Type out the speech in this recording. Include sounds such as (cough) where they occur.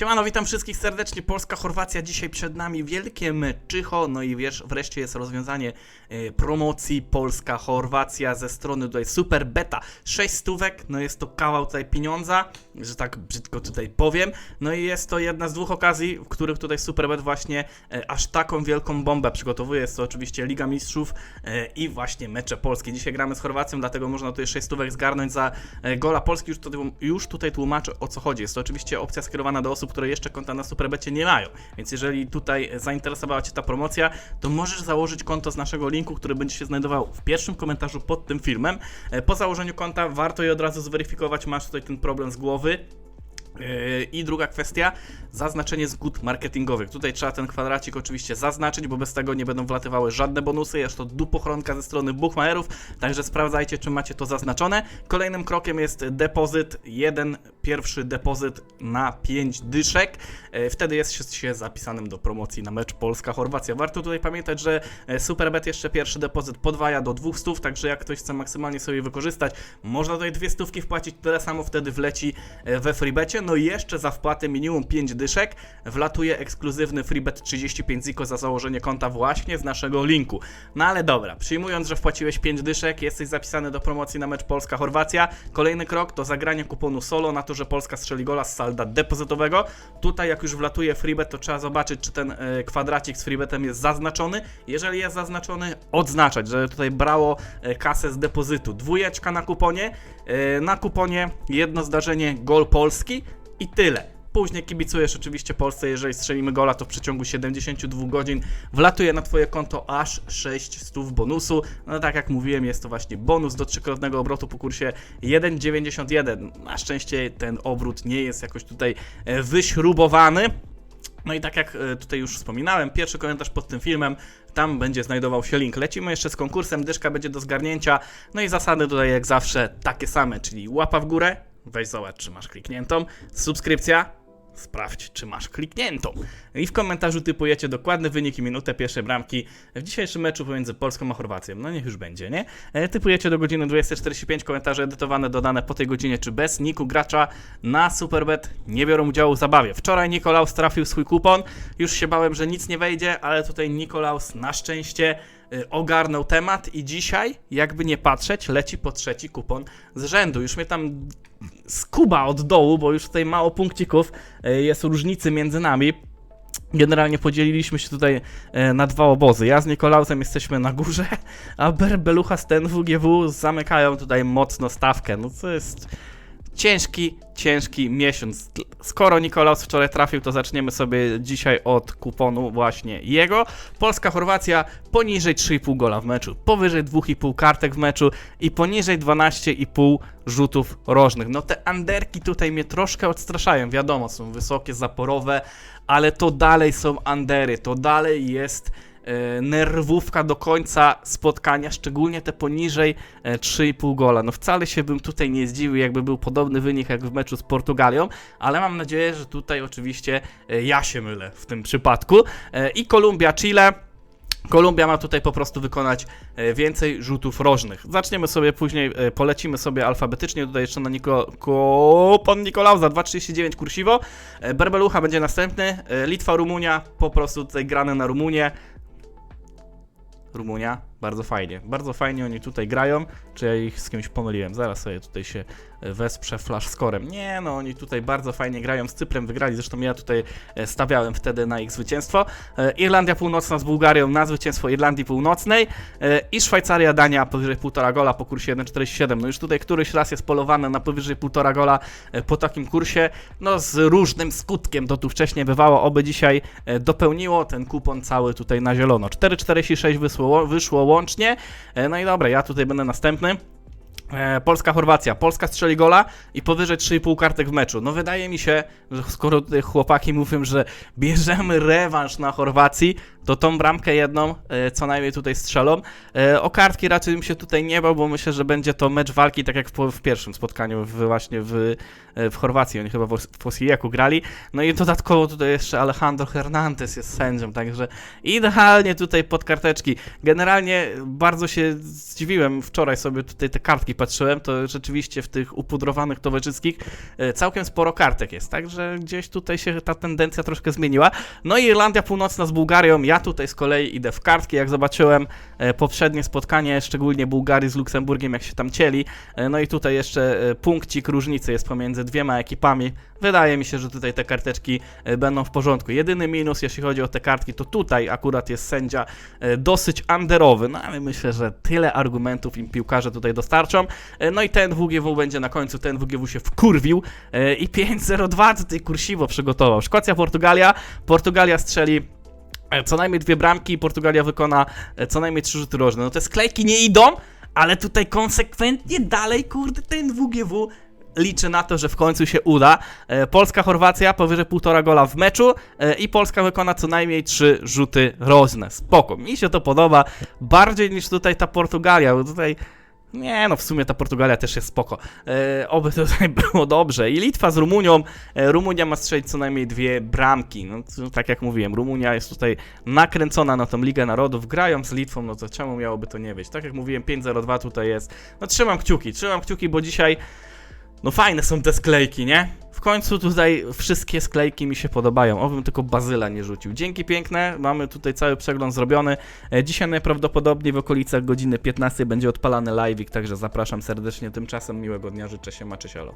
Siemano, witam wszystkich serdecznie. Polska, Chorwacja, dzisiaj przed nami wielkie meczycho. No i wiesz, wreszcie jest rozwiązanie e, promocji Polska, Chorwacja ze strony tutaj Super Beta. 6 stówek, no jest to kawał tutaj pieniądza, że tak brzydko tutaj powiem. No i jest to jedna z dwóch okazji, w których tutaj Super Bet właśnie e, aż taką wielką bombę przygotowuje. Jest to oczywiście Liga Mistrzów e, i właśnie mecze polskie. Dzisiaj gramy z Chorwacją, dlatego można tutaj 6 stówek zgarnąć za e, gola Polski. Już, już tutaj tłumaczę o co chodzi. Jest to oczywiście opcja skierowana do osób, które jeszcze konta na Superbecie nie mają. Więc jeżeli tutaj zainteresowała Cię ta promocja, to możesz założyć konto z naszego linku, który będzie się znajdował w pierwszym komentarzu pod tym filmem. E, Po założeniu konta warto je od razu zweryfikować. Masz tutaj ten problem z głowy. Yy, I druga kwestia, zaznaczenie zgód marketingowych. Tutaj trzeba ten kwadracik oczywiście zaznaczyć, bo bez tego nie będą wlatywały żadne bonusy. Jest to dupochronka ze strony bookmacherów, także sprawdzajcie, czy macie to zaznaczone. Kolejnym krokiem jest depozyt. Jeden pierwszy depozyt na 5 dyszek. Yy, Wtedy jest się zapisanym do promocji na mecz Polska-Chorwacja. Warto tutaj pamiętać, że e, Superbet jeszcze pierwszy depozyt podwaja do 200, także jak ktoś chce maksymalnie sobie wykorzystać, można tutaj dwie stówki wpłacić, tyle samo wtedy wleci e, we freebecie. No jeszcze za wpłatę minimum 5 dyszek wlatuje ekskluzywny freebet 35 ziko za założenie konta właśnie z naszego linku. No ale dobra, przyjmując, że wpłaciłeś 5 dyszek, jesteś zapisany do promocji na mecz Polska-Chorwacja, kolejny krok to zagranie kuponu solo na to, że Polska strzeli gola z salda depozytowego. Tutaj jak już wlatuje freebet, to trzeba zobaczyć, czy ten e, kwadracik z freebetem jest zaznaczony. Jeżeli jest zaznaczony, odznaczać, że tutaj brało e, kasę z depozytu. Dwójeczka na kuponie, e, na kuponie jedno zdarzenie gol Polski i tyle. Później kibicujesz oczywiście Polsce, jeżeli strzelimy gola, to w przeciągu 72 godzin wlatuje na Twoje konto aż 600 bonusu. No tak jak mówiłem, jest to właśnie bonus do trzykrotnego obrotu po kursie 1,91. Na szczęście ten obrót nie jest jakoś tutaj e, wyśrubowany. No i tak jak e, tutaj już wspominałem, pierwszy komentarz pod tym filmem, tam będzie znajdował się link. Lecimy jeszcze z konkursem, dyszka będzie do zgarnięcia. No i zasady tutaj jak zawsze takie same, czyli łapa w górę, weź zobacz czy masz klikniętą, subskrypcja, sprawdź czy masz klikniętą. I w komentarzu typujecie dokładny wynik i minutę pierwszej bramki w dzisiejszym meczu pomiędzy Polską a Chorwacją. No niech już będzie, nie? E, Typujecie do godziny 20.45, komentarze edytowane, dodane po tej godzinie czy bez niku gracza na Superbet nie biorą udziału w zabawie. Wczoraj Nikolaus trafił swój kupon, już się bałem, że nic nie wejdzie, ale tutaj Nikolaus na szczęście ogarnął temat i dzisiaj, jakby nie patrzeć, leci po trzeci kupon z rzędu. Już mnie tam skuba od dołu, bo już tutaj mało punkcików, y, jest różnicy między nami. Generalnie podzieliliśmy się tutaj e, na dwa obozy. Ja z Nikolausem jesteśmy na górze, (laughs) a Berbelucha z TNWGW zamykają tutaj mocno stawkę. No to jest ciężki, ciężki miesiąc. Skoro Nikolaus wczoraj trafił, to zaczniemy sobie dzisiaj od kuponu właśnie jego. Polska-Chorwacja poniżej 3,5 gola w meczu, powyżej 2,5 kartek w meczu i poniżej 12,5 rzutów rożnych. No te anderki tutaj mnie troszkę odstraszają. Wiadomo, są wysokie, zaporowe, ale to dalej są andery, to dalej jest nerwówka do końca spotkania, szczególnie te poniżej e, 3,5 gola. No wcale się bym tutaj nie zdziwił, jakby był podobny wynik jak w meczu z Portugalią, ale mam nadzieję, że tutaj oczywiście e, ja się mylę w tym przypadku. E, I Kolumbia, Chile. Kolumbia ma tutaj po prostu wykonać e, więcej rzutów rożnych. Zaczniemy sobie później, e, polecimy sobie alfabetycznie. Tutaj jeszcze na Niko, kupon Nikolauza 2,39 kursiwo. E, Berbelucha będzie następny. E, Litwa, Rumunia, po prostu tutaj grane na Rumunię. Rumunia, bardzo fajnie. Bardzo fajnie oni tutaj grają. Czy ja ich z kimś pomyliłem? Zaraz sobie tutaj się e, wesprze flash scorem. Nie, no oni tutaj bardzo fajnie grają. Z Cyprem wygrali, zresztą ja tutaj e, stawiałem wtedy na ich zwycięstwo. E, Irlandia Północna z Bułgarią na zwycięstwo Irlandii Północnej i Szwajcaria, Dania powyżej 1,5 gola po kursie 1,47. No już tutaj któryś raz jest polowane na powyżej 1,5 gola po takim kursie. No z różnym skutkiem to tu wcześniej bywało. Oby dzisiaj dopełniło ten kupon cały tutaj na zielono. 4,46 wyszło, wyszło łącznie. E, No i dobra, ja tutaj będę następny. E, Polska-Chorwacja. Polska strzeli gola i powyżej 3,5 kartek w meczu. No wydaje mi się, że skoro tutaj chłopaki mówią, że bierzemy rewanż na Chorwacji, to tą bramkę jedną e, co najmniej tutaj strzelą. E, o kartki raczej bym się tutaj nie bał, bo myślę, że będzie to mecz walki, tak jak w, pierwszym spotkaniu właśnie w, w Chorwacji. Oni chyba w, w Osijeku grali. No i dodatkowo tutaj jeszcze Alejandro Hernandez jest sędzią, także idealnie tutaj pod karteczki. Generalnie bardzo się zdziwiłem wczoraj sobie tutaj te kartki patrzyłem, to rzeczywiście w tych upudrowanych towarzyskich e, całkiem sporo kartek jest, także gdzieś tutaj się ta tendencja troszkę zmieniła. No i Irlandia Północna z Bułgarią, ja tutaj z kolei idę w kartki, jak zobaczyłem e, poprzednie spotkanie, szczególnie Bułgarii z Luksemburgiem, jak się tam cieli, e, no i tutaj jeszcze punkcik różnicy jest pomiędzy dwiema ekipami. Wydaje mi się, że tutaj te karteczki e, będą w porządku. Jedyny minus, jeśli chodzi o te kartki, to tutaj akurat jest sędzia e, dosyć underowy, no ale myślę, że tyle argumentów im piłkarze tutaj dostarczą. E, No i ten WGW będzie na końcu, ten WGW się wkurwił i 5-0-2 tutaj kursiwo przygotował. Szkocja, Portugalia. Portugalia strzeli co najmniej dwie bramki, Portugalia wykona co najmniej trzy rzuty rożne. No te sklejki nie idą, ale tutaj konsekwentnie dalej, kurde, ten WGW liczy na to, że w końcu się uda. E, Polska, Chorwacja powyżej półtora gola w meczu e, i Polska wykona co najmniej trzy rzuty rożne. Spoko, mi się to podoba bardziej niż tutaj ta Portugalia, bo tutaj nie, no w sumie ta Portugalia też jest spoko. E, oby (laughs) tutaj było dobrze. I Litwa z Rumunią. E, Rumunia ma strzelić co najmniej dwie bramki. No, tak jak mówiłem, Rumunia jest tutaj nakręcona na tą Ligę Narodów. Grają z Litwą, no to czemu miałoby to nie być? Tak jak mówiłem, 5-0-2 tutaj jest. No trzymam kciuki, trzymam kciuki, bo dzisiaj no fajne są te sklejki, nie? W końcu tutaj wszystkie sklejki mi się podobają. Obym tylko bazyla nie rzucił. Dzięki piękne, mamy tutaj cały przegląd zrobiony. E, Dzisiaj najprawdopodobniej w okolicach godziny 15 będzie odpalany live'ik, także zapraszam serdecznie. Tymczasem miłego dnia życzę się, Maczysiolo.